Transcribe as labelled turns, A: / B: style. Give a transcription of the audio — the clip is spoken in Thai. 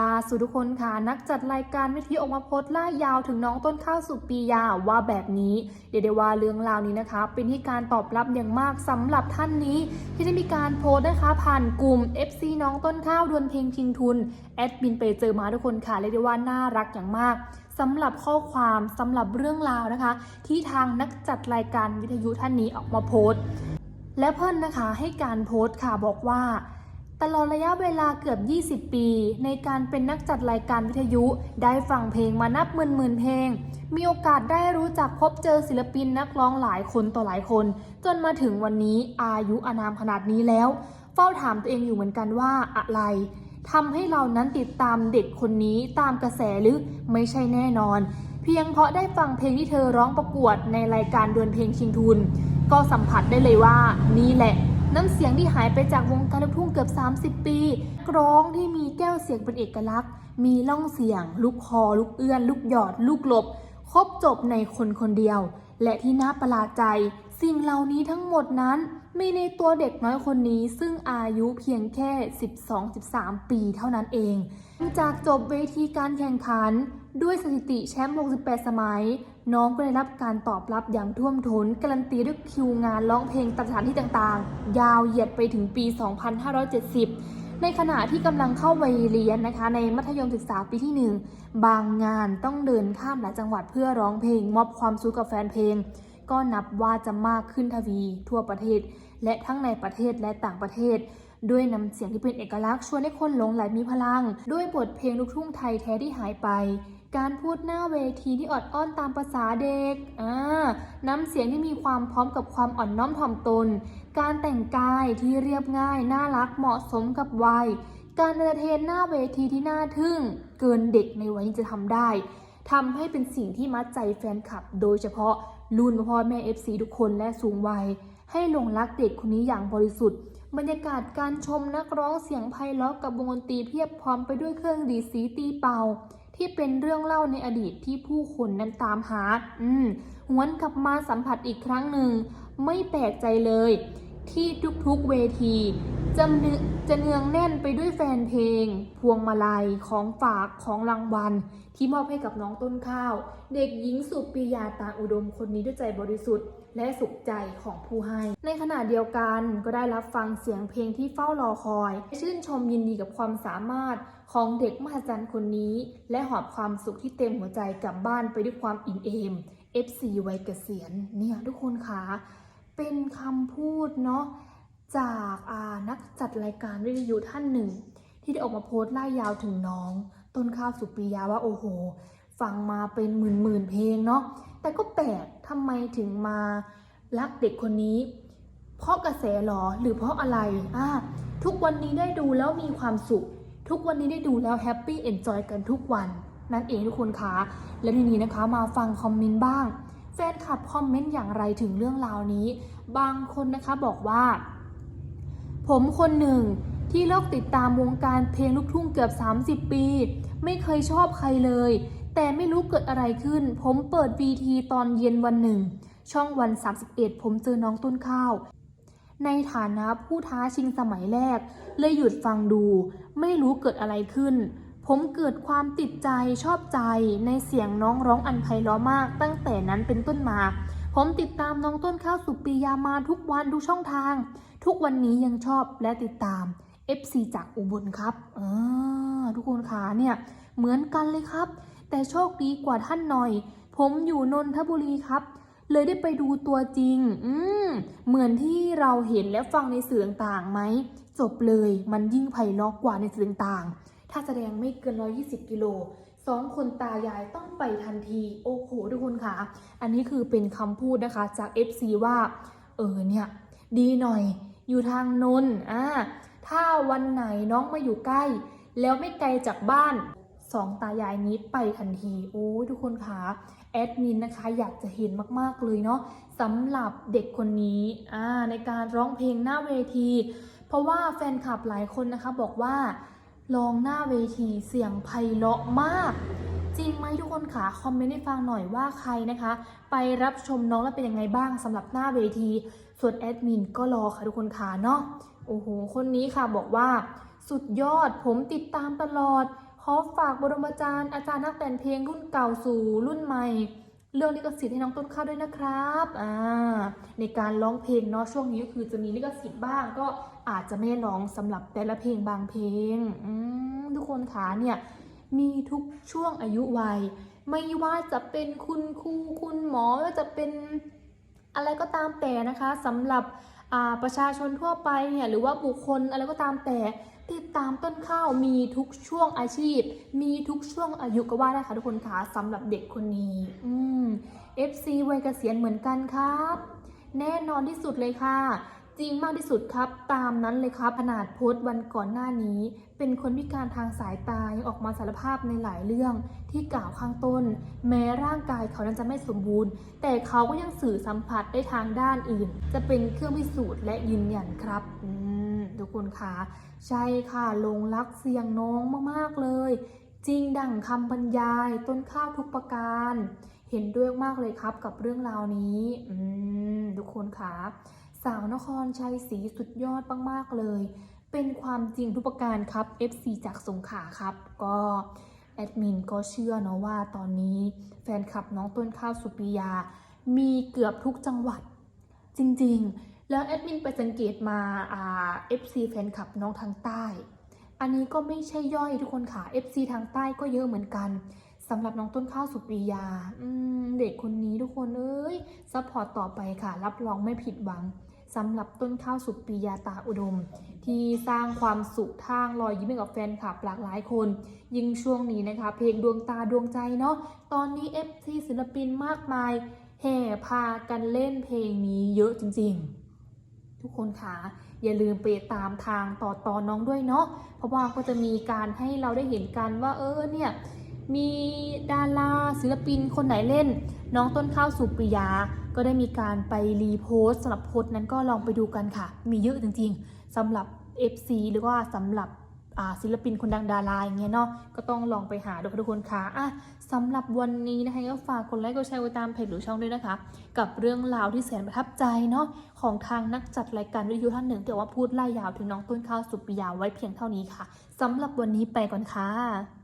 A: ล่าสุดทุกคนค่ะนักจัดรายการวิทยุออกมาโพสต์ล่ายาวถึงน้องต้นข้าวสุปียาว่าแบบนี้ เดี๋ยวได้ว่าเรื่องราวนี้นะคะ เป็นที่การตอบรับอย่างมากสำหรับท่านนี้ ที่ได้มีการโพสต์นะคะผ่านกลุ่ม FC น้องต้นข้าวดวลเพลงชิงทุน แอดมินไปเจอมาทุกคนค่ะเรียกได้ว่าน่ารักอย่างมากสำหรับข้อความสำหรับเรื่องราวนะคะ ที่ทางนักจัดรายการวิทยุท่านนี้ออกมาโพสต์และเพิ่นนะคะให้การโพสต์ค่ะบอกว่า ตลอดระยะเวลาเกือบ 20 ปี ในการเป็นนักจัดรายการวิทยุ ได้ฟังเพลงมานับหมื่นหมื่นๆเพลง มีโอกาสได้รู้จักพบเจอศิลปินนักร้องหลายคนต่อหลายคน จนมาถึงวันนี้อายุอานามขนาดนี้แล้ว เฝ้าถามตัวเองอยู่เหมือนกันว่าอะไรทำให้เรานั้นติดตามเด็กคนนี้ตามกระแสหรือไม่ใช่แน่นอน เพียงเพราะได้ฟังเพลงที่เธอร้องประกวดในรายการดวลเพลงชิงทุน ก็สัมผัสได้เลยว่านี่แหละ น้ำเสียงที่หายไปจากวงการลูกทุ่งเกือบ 30 ปี กร้องที่มีแก้วเสียงเป็นเอกลักษณ์ มีล่องเสียง ลูกคอ ลูกเอื้อน ลูกหยอด ลูกหลบ ครบจบในคนคนเดียว และที่น่าประหลาดใจ สิ่งเหล่านี้ทั้งหมดนั้น มีในตัวเด็กน้อยคนนี้ ซึ่งอายุเพียงแค่ 12-13 ปีเท่านั้นเองหลังจากจบเวทีการแข่งขัน ด้วยสถิติแชมป์ 68 สมัย น้องก็ได้รับการตอบรับอย่างท่วมทน้นการันตีด้วยคิวงานร้องเพลงตามสถานที่ต่างๆ ยาวเหยียดไปถึงปี 2570 ในขณะที่กำลังเข้าวัยเรียนนะคะ ในมัธยมศึกษาปีที่ 1 บางงานต้องเดินข้ามหลายจังหวัดเพื่อร้องเพลง มอบความสุขกับแฟนเพลง ก็นับว่าจะมากขึ้นทวี ทั่วประเทศ และทั้งในประเทศและต่างประเทศด้วยน้ำเสียงที่เป็นเอกลักษณ์ชวนให้คนหลงไหลมีพลัง ด้วยบทเพลงลูกทุ่งไทยแท้ที่หายไป การพูดหน้าเวทีที่อดอ้อนตามภาษาเด็กอ่าน้ำเสียงที่มีความพร้อมกับความอ่อนน้อมถ่อมตน การแต่งกายที่เรียบง่าย น่ารักเหมาะสมกับวัย การเอนเตอร์เทนหน้าเวทีที่น่าทึ่ง เกินเด็กในวัยนี้จะทำได้ทำให้เป็นสิ่งที่มัดใจแฟนคลับ โดยเฉพาะรุ่นพ่อแม่ FC ทุกคนและสูงวัย ให้หลงรักเด็กคนนี้อย่างบริสุทธิ์ บรรยากาศการชมนักร้องเสียงไพเราะกับวงดนตรีเพียบพร้อมไปด้วยเครื่องดีสีตีเป่า ที่เป็นเรื่องเล่าในอดีตที่ผู้คนนั้นตามหา อืมหวนกลับมาสัมผัสอีกครั้งหนึ่ง ไม่แปลกใจเลย ที่ทุกๆเวทีจะเนืจะเนืองแน่นไปด้วยแฟนเพลง พวงมาลัยของฝากของรางวัล ที่มอบให้กับน้องต้นข้าว เด็กหญิงสุปิยาตาอุดมคนนี้ด้วยใจบริสุทธิ์ และสุขใจของผู้ให้ ในขณะเดียวกันก็ได้รับฟังเสียงเพลงที่เฝ้ารอคอย ชื่นชมยินดีกับความสามารถของเด็กมหัศจรรย์คนนี้ และหอบความสุขที่เต็มหัวใจกลับบ้านไปด้วยความอิ่มเอม FC วัยเกษียณเนี่ยทุกคนคะ เป็นคำพูดเนาะจากานักจัดรายการวิทยุท่านหนึ่ง ที่ได้ออกมาโพสต์ไล่ยาวถึงน้อง ต้นข้าวสุปิยาว่าโอ้โห ฟังมาเป็นหมื่นหมื่นเพลงเนาะแต่ก็แปลกทำไมถึงมารักเด็กคนนี้ เพราะกระแสหรอหรือเพราะอะไรอ่าทุกวันนี้ได้ดูแล้วมีความสุข ทุกวันนี้ได้ดูแล้วแฮปปี้เอนจอยกันทุกวันนั่นเองทุกคนคะและทีนี้นะคะมาฟังคอมเมนต์บ้าง แฟนคลับคอมเมนต์อย่างไรถึงเรื่องราวนี้ บางคนนะคะบอกว่า ผมคนหนึ่งที่เลิกติดตามวงการเพลงลูกทุ่งเกือบ 30 ปี ไม่เคยชอบใครเลย แต่ไม่รู้เกิดอะไรขึ้น ผมเปิด VT ตอนเย็นวันหนึ่ง ช่องวัน 31 ผมเจอน้องต้นข้าว ในฐานะผู้ท้าชิงสมัยแรก เลยหยุดฟังดู ไม่รู้เกิดอะไรขึ้น ผมเกิดความติดใจชอบใจในเสียงน้องร้องอันไพเราะมาก ตั้งแต่นั้นเป็นต้นมา ผมติดตามน้องต้นข้าวสุปียามาทุกวันทุกช่องทาง ทุกวันนี้ยังชอบและติดตาม FC จากอุบลครับอ่าทุกคนคะเนี่ยเหมือนกันเลยครับ แต่โชคดีกว่าท่านหน่อย ผมอยู่นนทบุรีครับ เลยได้ไปดูตัวจริง อืมเหมือนที่เราเห็นและฟังในสื่อต่างๆไหมจบเลยมันยิ่งไพเราะกว่าในสื่อต่างๆ ถ้าแสดงไม่เกิน 120 กิโลสองคนตายายต้องไปทันที โอ้โหทุกคนค่ะ อันนี้คือเป็นคำพูดนะคะจาก FC ว่า เออเนี่ย ดีหน่อย อยู่ทางนนท์อ่าถ้าวันไหนน้องมาอยู่ใกล้ แล้วไม่ไกลจากบ้านสองตายายนี้ไปทันทีโอ้ยทุกคนคะแอดมินนะคะอยากจะเห็นมากๆเลยเนาะสำหรับเด็กคนนี้อ่าในการร้องเพลงหน้าเวที เพราะว่าแฟนคลับหลายคนนะคะบอกว่า ลองหน้าเวทีเสียงไพเราะมาก จริงไหมทุกคนคะคอมเมนต์ให้ฟังหน่อยว่าใครนะคะ ไปรับชมน้องแล้วเป็นยังไงบ้างสำหรับหน้าเวที ส่วนแอดมินก็รอค่ะทุกคนค่ะเนาะโอ้โหคนนี้ค่ะบอกว่า สุดยอดผมติดตามตลอดขอฝากบรมอาจารย์อาจารย์นักแต่งเพลงรุ่นเก่าสู่รุ่นใหม่ เรื่องลิขสิทธิ์ให้น้องต้นข้าวด้วยนะครับอ่าในการร้องเพลงเนาะช่วงนี้ก็คือจะมีลิขสิทธิ์บ้าง ก็อาจจะไม่ร้องสำหรับแต่ละเพลงบางเพลงอืมทุกคนคะเนี่ยมีทุกช่วงอายุวัย ไม่ว่าจะเป็นคุณครูคุณหมอว่าจะเป็นอะไรก็ตามแต่นะคะสำหรับ ประชาชนทั่วไปเนี่ยหรือว่าบุคคลอะไรก็ตามแต่ติดตามต้นข้าวมีทุกช่วงอาชีพ มีทุกช่วงอายุก็ว่าได้ค่ะทุกคนคะสำหรับเด็กคนนี้อืม FC วัยเกษียณเหมือนกันครับ แน่นอนที่สุดเลยค่ะ จริงมากที่สุดครับ ตามนั้นเลยครับขนาดโพสต์วันก่อนหน้านี้ เป็นคนพิการทางสายตายังออกมาสารภาพในหลายเรื่องที่กล่าวข้างต้น แม้ร่างกายเขานั้นจะไม่สมบูรณ์ แต่เขาก็ยังสื่อสัมผัสได้ทางด้านอื่น จะเป็นเครื่องพิสูจน์และยืนยันครับอืมทุกคนคะใช่ค่ะลงรักเสียงน้องมากๆเลย จริงดั่งคำบรรยาย ต้นข้าวทุกประการ เห็นด้วยมากเลยครับกับเรื่องราวนี้อืมทุกคนคะ สาวนครชัยศรีสุดยอดมากๆเลย เป็นความจริงทุกประการครับ FC จากสงขลาครับ ก็แอดมินก็เชื่อเนาะว่าตอนนี้แฟนคลับน้องต้นข้าวสุปิยา มีเกือบทุกจังหวัด จริงๆ แล้วแอดมินไปสังเกตมาอ่า FC แฟนคลับน้องทางใต้ อันนี้ก็ไม่ใช่ย่อยทุกคนค่ะ FC ทางใต้ก็เยอะเหมือนกันสำหรับน้องต้นข้าวสุปรียา เด็กคนนี้ทุกคนเอ้ยซัพพอร์ตต่อไปค่ะ รับรองไม่ผิดหวัง สำหรับต้นข้าวสุปรียาตาอุดม ที่สร้างความสุขทางรอยยิ้มให้กับแฟนคลับหลากหลายคน ยิ่งช่วงนี้นะคะ เพลงดวงตาดวงใจเนาะตอนนี้ FC ศิลปินมากมายแห่พากันเล่นเพลงนี้เยอะจริงๆ ทุกคนคะอย่าลืมไปตามทางต่อตอนน้องด้วยเนาะเพราะว่าก็จะมีการให้เราได้เห็นกันว่าเออเนี่ยมีดาราศิลปินคนไหนเล่น น้องต้นข้าวสุปริยา ก็ได้มีการไปรีโพสต์สำหรับโพสต์นั้นก็ลองไปดูกันค่ะ มีเยอะจริงๆสำหรับ FC หรือว่าสำหรับศิลปินคนดังดาราอย่างเงี้ยเนาะก็ต้องลองไปหาดูทุกคนค่ะอะสำหรับวันนี้นะคะก็ฝากกดไลค์กดแชร์ไว้ตามเพจหรือช่องด้วยนะคะ กับเรื่องราวที่แสนประทับใจเนาะของทางนักจัดรายการวิทยุท่านหนึ่งที่ว่าพูดไล่ยาวถึงน้องต้นข้าวสุปริยาไว้เพียงเท่านี้ค่ะสำหรับวันนี้ไปก่อนค่ะ